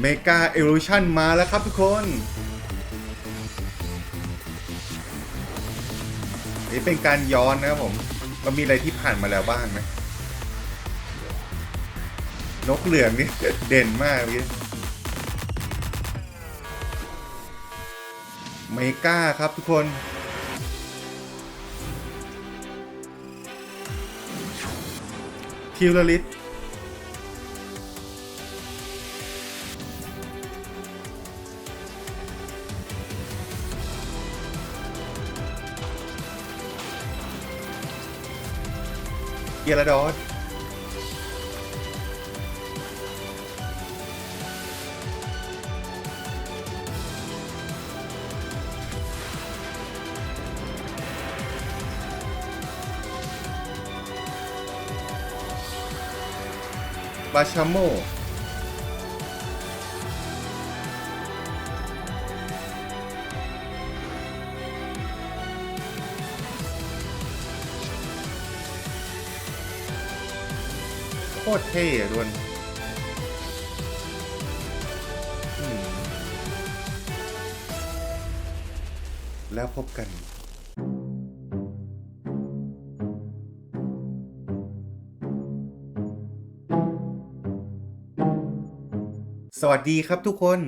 เมกาเอลูชันมาแล้วครับทุกคนนี่เป็นการย้อนนะครับผม มันมีอะไรที่ผ่านมาแล้วบ้างไหมนกเหลืองนี่เด่นมากเลยเมกาครับทุกคนทิวลลิต กียร์ดอสบาชามโม ตรเท่อะดวนอืมแล้วพบกันสวัสดีครับทุกคน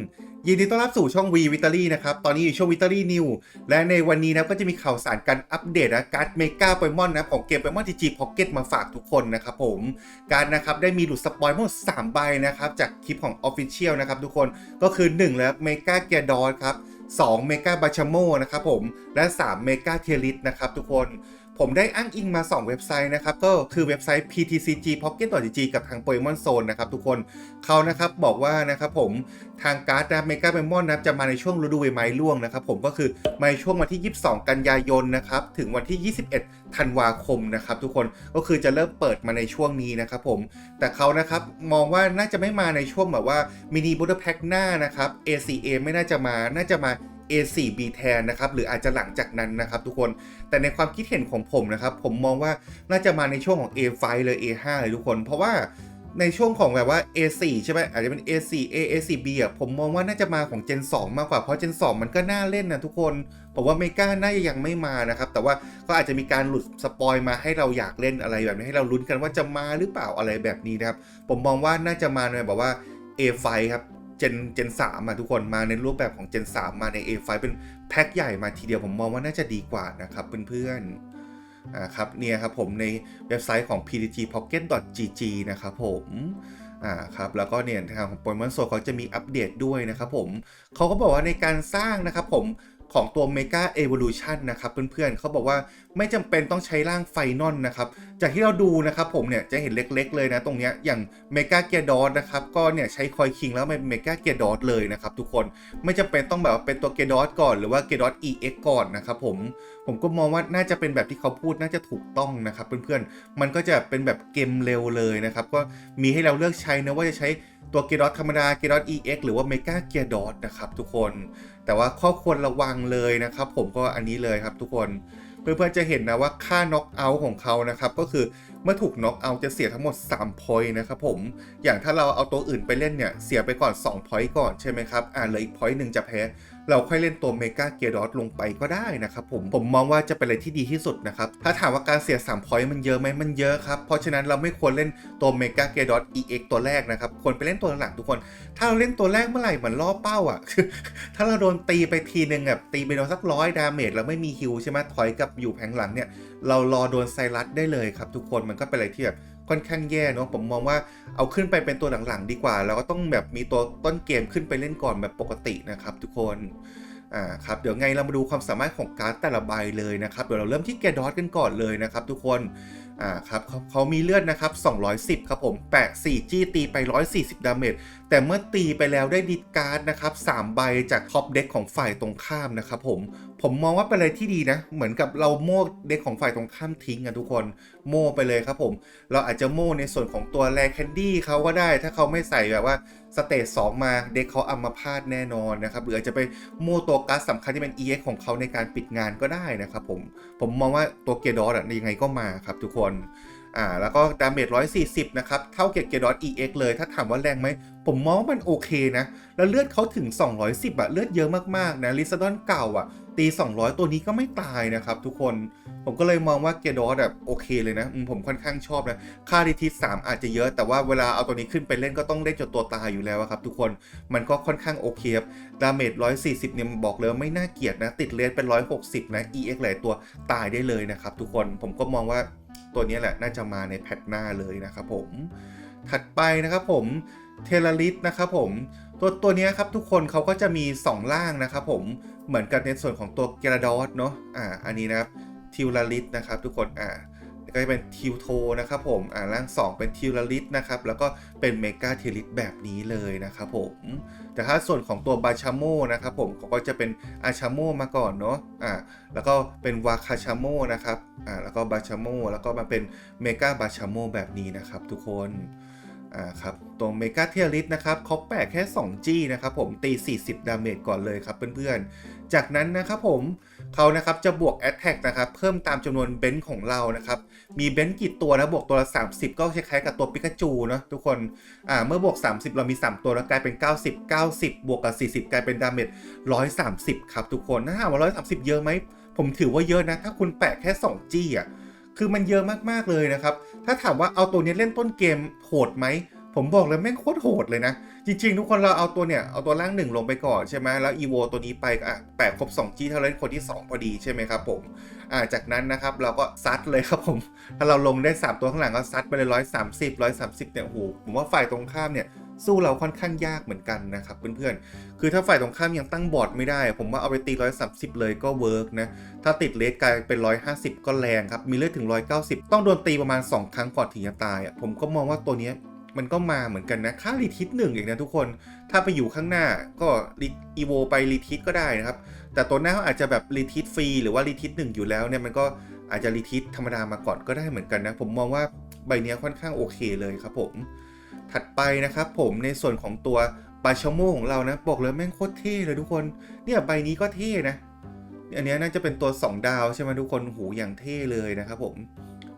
ยินดีต้อนรับสู่ช่อง V v i t a l y นะครับ ตอนนี้อยู่ช่วง v i t a l y New และในวันนี้นะก็จะมีข่าวสารการอัปเดตนะการ์ดเมกาโปเกมอนนะของเกมโปเกมอน TG Pocket มาฝากทุกคนนะครับผมการนะครับได้มีหลุดสปอยล์ทั้งหมด3ใบนะครับจากคลิปของ Official นะครับทุกคนก็คือ 1 แล้วเมกาเกียร์ดอครับ2เมกาบาชโมนะครับผมและ 3 เมกาเทลิสนะครับทุกคน ผมได้อ้างอิงมา 2 เว็บไซต์นะครับ ก็คือเว็บไซต์ PTCG Pocket.gg กับทาง Pokemon Zone นะครับทุกคนเขานะครับบอกว่านะครับผมทางการ์ดนะเมกาเ o มอนนะครับจะมาในช่วงฤดูใบไม้ร่วงนะครับผมก็คือมาในช่วงวันที่ 22 กันยายนนะครับถึงวันที่ 21 ธันวาคมนะครับทุกคนก็คือจะเริ่มเปิดมาในช่วงนี้นะครับผมแต่เขานะครับมองว่าน่าจะไม่มาในช่วงแบบว่ามินิบูตแพ็กหน้านะครับ ACA ไม่น่าจะมาน่าจะมา A4B แทนนะครับหรืออาจจะหลังจากนั้นนะครับทุกคน แต่ในความคิดเห็นของผมนะครับ ผมมองว่าน่าจะมาในช่วงของ A5 เลย A5 เลยทุกคน เพราะว่าในช่วงของแบบว่า A4 ใช่ไหมอาจจะเป็น A4 A A4B อะผมมองว่าน่าจะมาของ Gen 2 มากกว่า เพราะ Gen 2 มันก็น่าเล่นนะทุกคนผมว่าเมกาน่าจะยังไม่มานะครับ แต่ว่าก็อาจจะมีการหลุดสปอยมาให้เราอยากเล่นอะไรแบบนี้ให้เราลุ้นกันว่าจะมาหรือเปล่าอะไรแบบนี้นะครับ ผมมองว่าน่าจะมาในแบบว่า A5 ครับ เจนเจนสามอะทุกคนมาในรูปแบบของเจนสามมาใน A5 เป็นแพ็คใหญ่มาทีเดียวผมมองว่าน่าจะดีกว่านะครับเพื่อนๆอ่าครับเนี่ยครับผมในเว็บไซต์ของ pdgpocket.gg นะครับผมอ่าครับแล้วก็เนี่ยทางของโปรโมชั่นโซเขาจะมีอัปเดตด้วยนะครับผมเขาก็บอกว่าในการสร้างนะครับผม ของตัว Mega Evolution นะครับเพื่อนๆเขาบอกว่าไม่จำเป็นต้องใช้ร่างไฟนอลนะครับ จากที่เราดูนะครับผมเนี่ยจะเห็นเล็กๆเลยนะตรงเนี้ยอย่างเมกาเกียร์ดอสนะครับก็เนี่ยใช้คอยคิงแล้วเป็นเมกาเกียร์ดอสเลยนะครับทุกคนไม่จำเป็นต้องแบบว่าเป็นตัวเกียร์ดอสก่อนหรือว่าเกียร์ดอส EX ก่อนนะครับผมผมก็มองว่าน่าจะเป็นแบบที่เขาพูดน่าจะถูกต้องนะครับเพื่อนๆมันก็จะเป็นแบบเกมเร็วเลยนะครับก็มีให้เราเลือกใช้นะว่าจะใช้ตัวเกียร์ดอสธรรมดาเกียร์ดอส EX หรือว่าเมกาเกียร์ดอสนะครับทุกคน แต่ว่าข้อควรระวังเลยนะครับ ผมก็อันนี้เลยครับทุกคนเพื่อนๆจะเห็นนะว่าค่าน็อกเอาท์ของเขานะครับก็คือเมื่อถูกน็อกเอาท์จะเสียทั้งหมด3 point นะครับผมอย่างถ้าเราเอาตัวอื่นไปเล่นเนี่ยเสียไปก่อน2 point ก่อนใช่ไหมครับอ่าเหลืออีก point หนึ่งจะแพ้ เราค่อยเล่นตัวเมกาเกียร์ดอสลงไปก็ได้นะครับผมผมมองว่าจะเป็นอะไรที่ดีที่สุดนะครับ ถ้าถามว่าการเสีย3 point มันเยอะไหมมันเยอะครับ เพราะฉะนั้นเราไม่ควรเล่นตัวเมกาเกียร์ดอส EX ตัวแรกนะครับ ควรไปเล่นตัวหลังทุกคน ถ้าเราเล่นตัวแรกเมื่อไหร่เหมือนล่อเป้าอะ ถ้าเราโดนตีไปทีนึงแบบตีไปโดนสักร้อยดาเมจแล้วไม่มีฮิวใช่ไหมถอยกับอยู่แผงหลังเนี่ยเรารอโดนไซรัสได้เลยครับทุกคนมันก็เป็นอะไรที่แบบ ค่อนข้างแย่เนาะผมมองว่าเอาขึ้นไปเป็นตัวหลังๆ ดีกว่า แล้วก็ต้องแบบมีตัวต้นเกมขึ้นไปเล่นก่อนแบบปกตินะครับ ทุกคนอ่าครับเดี๋ยวไงเรามาดูความสามารถของการ์ดแต่ละใบเลยนะครับเดี๋ยวเราเริ่มที่แกดอสกันก่อนเลยนะครับ ทุกคนอ่าครับเขาเขามีเลือดนะครับ 210 ครับผมแปะ4จี้ตีไป 140 ดาเมจ แต่เมื่อตีไปแล้วได้ดิดการ์ดนะครับ3ใบจากท็อปเด็กของฝ่ายตรงข้ามนะครับผมผมมองว่าเป็นอะไรที่ดีนะ เหมือนกับเราโม่เด็กของฝ่ายตรงข้ามทิ้งอะทุกคนโม่ไปเลยครับผม เราอาจจะโม่ในส่วนของตัวแรแคนดี้เขาก็ได้ ถ้าเขาไม่ใส่แบบว่าสเตจสองมาเด็กเขาอัมพาตแน่นอนนะครับหรืออาจจะไปโม่ตัวการ์ดสำคัญที่เป็น EX ของเขาในการปิดงานก็ได้นะครับผมผมมองว่าตัวเกียร์ดอสอะยังไงก็มาครับทุกคน อ่าแล้วก็ดาเมจ140 นะครับ เท่าเกียร์เกียร์ดอท EX เลย ถ้าถามว่าแรงไหม ผมมองว่ามันโอเคนะ แล้วเลือดเขาถึง 210อะเลือดเยอะมากๆนะลิซาดอนเก่าอะตี 200 ตัวนี้ก็ไม่ตายนะครับทุกคน ผมก็เลยมองว่าเกียร์ดอทแบบโอเคเลยนะ ผมค่อนข้างชอบนะ ค่าดีทีสามอาจจะเยอะ แต่ว่าเวลาเอาตัวนี้ขึ้นไปเล่นก็ต้องเล่นจนตัวตายอยู่แล้วครับทุกคน มันก็ค่อนข้างโอเคครับ ดาเมจ140 เนี่ยบอกเลยไม่น่าเกลียดนะ ติดเลสเป็น 160 นะ EX หลายตัวตายได้เลยนะครับทุกคน ผมก็มองว่า ตัวนี้แหละน่าจะมาในแพทหน้าเลยนะครับผม ถัดไปนะครับผมเทเลลิสนะครับผมตัวตัวนี้ครับทุกคนเขาก็จะมี 2 ล่างนะครับผมเหมือนกันในส่วนของตัวเกราดอสเนาะอ่าอันนี้นะครับทิวลาลิสนะครับทุกคนอ่า ก็จะเป็นทิวโทนะครับผมอ่าร่าง 2 เป็นทิวลาลิสนะครับแล้วก็เป็นเมกาเทลิสแบบนี้เลยนะครับผมแต่ถ้าส่วนของตัวบาชาโมนะครับผมเขาก็จะเป็นอาชาโมมาก่อนเนาะอ่าแล้วก็เป็นวาคาชาโมนะครับอ่าแล้วก็บาชาโมแล้วก็มาเป็นเมกาบาชาโมแบบนี้นะครับทุกคน อ่าครับตรงเมกาเทียริสนะครับเขาแปะแค่ 2G นะครับผมตี 40 ดาเมจก่อนเลยครับเพื่อนๆ จากนั้นนะครับผมเขานะครับจะบวก a t t a c k นะครับเพิ่มตามจำนวนเบนซ์ของเรานะครับ มีเบนซ์กี่ตัวนะบวกตัวละ 30 ก็คล้ายๆกับตัวปิกาจูเนาะทุกคนอ่าเมื่อบวก 30 เรามี 3 ตัวแล้วกลายเป็น 90 90 บวกกับ 40 กลายเป็นดาเมจ130 ครับทุกคนถ้าถามว่า 130 เยอะไหมผมถือว่าเยอะนะ ถ้าคุณแปะแค่ 2G อะ คือมันเยอะมากๆเลยนะครับ ถ้าถามว่าเอาตัวนี้เล่นต้นเกมโหดไหม ผมบอกเลยแม่งโคตรโหดเลยนะ จริง ๆ ทุกคนเราเอาตัวเนี่ย เอาตัวล่างหนึ่งลงไปก่อนใช่ไหมแล้วอีโวตัวนี้ไปอะแปะครบ 2G เท่าเล่นคนที่ 2 พอดีใช่ไหมครับผมอ่าจากนั้นนะครับเราก็ซัดเลยครับผม ถ้าเราลงได้ 3 ตัวข้างหลังก็ซัดไปเลย130 130เนี่ยโอ้โหผมว่าฝ่ายตรงข้ามเนี่ย สู้เราค่อนข้างยากเหมือนกันนะครับเพื่อนๆ คือถ้าฝ่ายตรงข้ามยังตั้งบอร์ดไม่ได้ ผมว่าเอาไปตี130เลยก็เวิร์กนะ ถ้าติดเลสกลายเป็น150ก็แรงครับ มีเลือดถึง190ต้องโดนตีประมาณ2ครั้งก่อนถึงจะตายอะผมก็มองว่าตัวเนี้ยมันก็มาเหมือนกันนะ ค่ารีทิสหนึ่งเองนะทุกคน ถ้าไปอยู่ข้างหน้าก็อีโวไปรีทิสก็ได้นะครับ แต่ตัวหน้าเขาอาจจะแบบรีทิสฟรีหรือว่ารีทิสหนึ่งอยู่แล้วเนี่ยมันก็อาจจะรีทิสธรรมดามาก่อนก็ได้เหมือนกันนะ ผมมองว่าใบนี้ค่อนข้างโอเคเลยครับผม ถัดไปนะครับผมในส่วนของตัวบาชโมของเรานะบอกเลยแม่งโคตรเท่เลยทุกคน เนี่ยใบนี้ก็เท่นะ อันเนี้ยน่าจะเป็นตัว 2 ดาวใช่ไหมทุกคนหูอย่างเท่เลยนะครับผม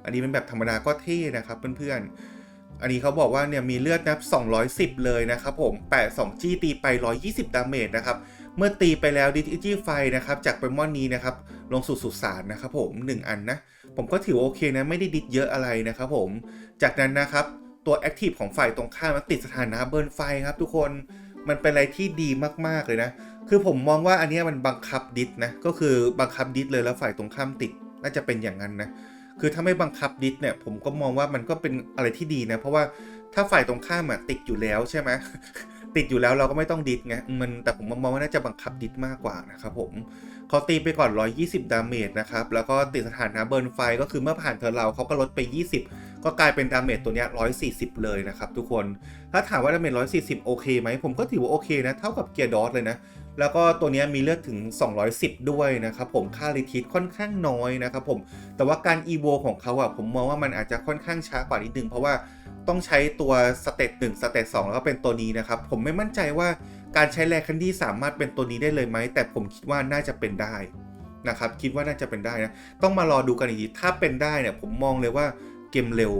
อันนี้เป็นแบบธรรมดาก็เท่นะครับเพื่อนๆ อันนี้เขาบอกว่าเนี่ยมีเลือดนับ 210 เลยนะครับผมแปะ2จี้ตีไป 120 ดาเมจนะครับ เมื่อตีไปแล้วดิจิจี้ไฟนะครับจากไปมอนนี้นะครับลงสู่สุสานนะครับผม 1 อันนะ ผมก็ถือโอเคนะไม่ได้ดิดเยอะอะไรนะครับผม จากนั้นนะครับ ตัวแอคทีฟของฝ่ายตรงข้ามมันติดสถานะเบิร์นไฟครับทุกคนมันเป็นอะไรที่ดีมากๆเลยนะ คือผมมองว่าอันนี้มันบังคับดิสนะ ก็คือบังคับดิสเลยแล้วฝ่ายตรงข้ามติด น่าจะเป็นอย่างนั้นนะ คือถ้าไม่บังคับดิสเนี่ยผมก็มองว่ามันก็เป็นอะไรที่ดีนะ เพราะว่าถ้าฝ่ายตรงข้ามอะติดอยู่แล้วใช่ไหมติดอยู่แล้วเราก็ไม่ต้องดิสไง มันแต่ผมมองว่าน่าจะบังคับดิสมากกว่านะครับผมเขาตีไปก่อน 120 ดาเมจนะครับ แล้วก็ติดสถานะเบิร์นไฟก็คือเมื่อผ่านเธอเราเขาก็ลดไป 20 ก็กลายเป็นดาเมจตัวนี้ย140 เลยนะครับทุกคน ถ้าถามว่าดาเมจ140 โอเคไหม ผมก็ถือว่าโอเคนะ เท่ากับเกียร์ดอสเลยนะ แล้วก็ตัวนี้มีเลือดถึง 210 ด้วยนะครับผม ค่ารีทิสค่อนข้างน้อยนะครับผม แต่ว่าการอีโวของเขาอะผมมองว่ามันอาจจะค่อนข้างช้ากว่านิดนึง เพราะว่าต้องใช้ตัวสเตตหนึ่งสเตตสองแล้วก็เป็นตัวนี้นะครับ ผมไม่มั่นใจว่าการใช้แรคันดี้สามารถเป็นตัวนี้ได้เลยไหม แต่ผมคิดว่าน่าจะเป็นได้นะครับ คิดว่าน่าจะเป็นได้นะ ต้องมารอดูกันอีกที ถ้าเป็นได้เนี่ยผมมองเลยว่า เกมเร็ว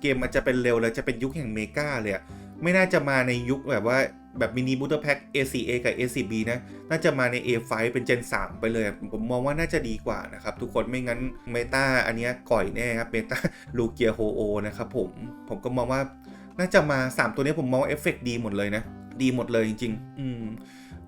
เกมมันจะเป็นเร็วแล้วจะเป็นยุคแห่งเมกาเลยอะไม่น่าจะมาในยุคแบบว่าแบบมินิบูตเตอร์แพ็ก A4A กับ A4B นะ น่าจะมาใน A5 เป็น Gen 3 ไปเลย ผมมองว่าน่าจะดีกว่านะครับ ทุกคนไม่งั้นเมตาอันเนี้ยก่อยแน่ครับเมตาลูเกียโฮโอนะครับผม ผมก็มองว่าน่าจะมา 3 ตัวนี้ผมมองเอฟเฟกดีหมดเลยนะ ดีหมดเลยจริง ๆ อืม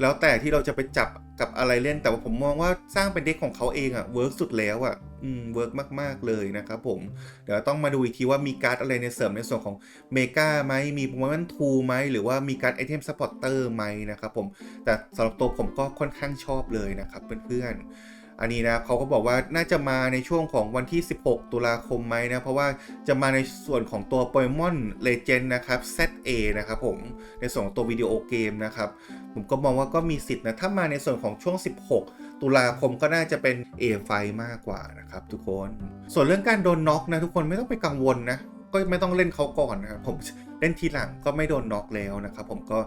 แล้วแต่ที่เราจะไปจับกับอะไรเล่น แต่ว่าผมมองว่าสร้างเป็นเด็กของเขาเองอะเวิร์กสุดแล้วอะอืมเวิร์กมากๆเลยนะครับผม เดี๋ยวต้องมาดูอีกทีว่ามีการ์ดอะไรในเสริมในส่วนของเมกาไหมมีโปรโมนทูไหมหรือว่ามีการ์ดไอเทมสปอร์เตอร์ไหมนะครับผม แต่สำหรับตัวผมก็ค่อนข้างชอบเลยนะครับเพื่อนๆ อันนี้นะเขาก็บอกว่าน่าจะมาในช่วงของวันที่ 16 ตุลาคมไหมนะ เพราะว่าจะมาในส่วนของตัวโปเกมอนเลเจนด์นะครับ ZA นะครับผม ในส่วนของตัววิดีโอเกมนะครับ ผมก็มองว่าก็มีสิทธิ์นะ ถ้ามาในส่วนของช่วง 16 ตุลาคมก็น่าจะเป็น A ไฟมากกว่านะครับทุกคน ส่วนเรื่องการโดนน็อกนะทุกคนไม่ต้องไปกังวลนะ ก็ไม่ต้องเล่นเขาก่อนนะครับผมเล่นทีหลังก็ไม่โดนน็อกแล้วนะครับผมก็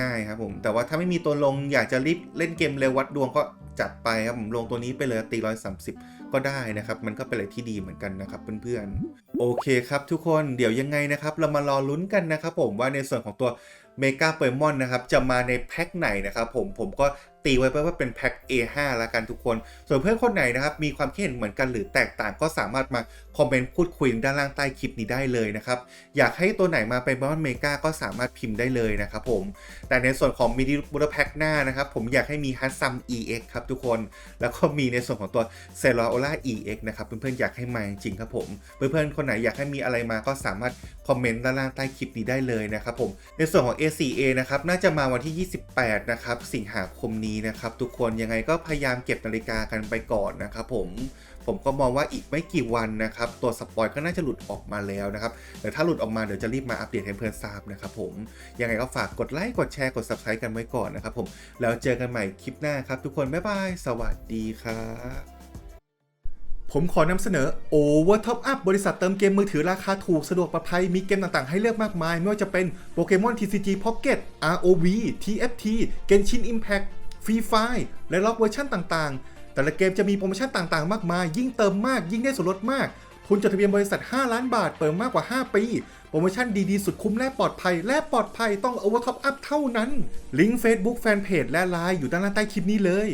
ง่ายๆครับผม แต่ว่าถ้าไม่มีตัวลงอยากจะรีบเล่นเกมเร็ววัดดวงก็จัดไปครับผมลงตัวนี้ไปเลยตีร้อยสามสิบก็ได้นะครับ มันก็เป็นอะไรที่ดีเหมือนกันนะครับเพื่อนๆ โอเคครับทุกคนเดี๋ยวยังไงนะครับ เรามารอลุ้นกันนะครับผมว่าในส่วนของตัวเมกาเปอร์มอนนะครับจะมาในแพ็คไหนนะครับผมผมก็ ตีไว้ไปว่าเป็นแพ็ค A5 ละกันทุกคน ส่วนเพื่อนคนไหนนะครับมีความคิดเห็นเหมือนกันหรือแตกต่างก็สามารถมาคอมเมนต์พูดคุยด้านล่างใต้คลิปนี้ได้เลยนะครับ อยากให้ตัวไหนมาเป็นมอนเมกาก็สามารถพิมพ์ได้เลยนะครับผม แต่ในส่วนของมินิบูรแพ็คหน้านะครับ ผมอยากให้มีฮัตซัม EX ครับทุกคน แล้วก็มีในส่วนของตัวเซ l โอล่า EX นะครับเพื่อนๆอยากให้มาจริงครับผม เพื่อนๆคนไหนอยากให้มีอะไรมาก็สามารถคอมเมนต์ด้านล่างใต้คลิปนี้ได้เลยนะครับผม ในส่วนของ A4A นะครับน่าจะมาวันที่ 28 นะครับสิงหาคมนี้นะครับทุกคนยังไงก็พยายามเก็บนาฬิกากันไปก่อนนะครับผมผมก็มองว่าอีกไม่กี่วันนะครับ ตัวสปอยก็น่าจะหลุดออกมาแล้วนะครับแต่ถ้าหลุดออกมาเดี๋ยวจะรีบมาอัปเดตให้เพื่อนทราบนะครับผมยังไงก็ฝากกดไลค์กดแชร์กด subscribe กันไว้ก่อนนะครับผมแล้วเจอกันใหม่คลิปหน้าครับ ทุกคนบ๊ายบายสวัสดีครับผมขอนำเสนอ Over Top Up บริษัทเติมเกมมือถือราคาถูกสะดวกปลอดภัย มีเกมต่างๆ ให้เลือกมากมาย ไม่ว่าจะเป็น Pokemon TCG Pocket ROV TFT Genshin Impact ฟรีไฟล์และล็อกเวอร์ชันต่างๆ แต่ละเกมจะมีโปรโมชั่นต่างๆ มากมาย ยิ่งเติมมากยิ่งได้ส่วนลดมาก ทุนจดทะเบียนบริษัท 5 ล้านบาท เปิดมากกว่า 5 ปี โปรโมชั่นดีๆ สุดคุ้มและปลอดภัย และปลอดภัยต้อง Over Top Up เท่านั้น ลิงก์ Facebook Fanpage และ Line อยู่ด้านล่างใต้คลิปนี้เลย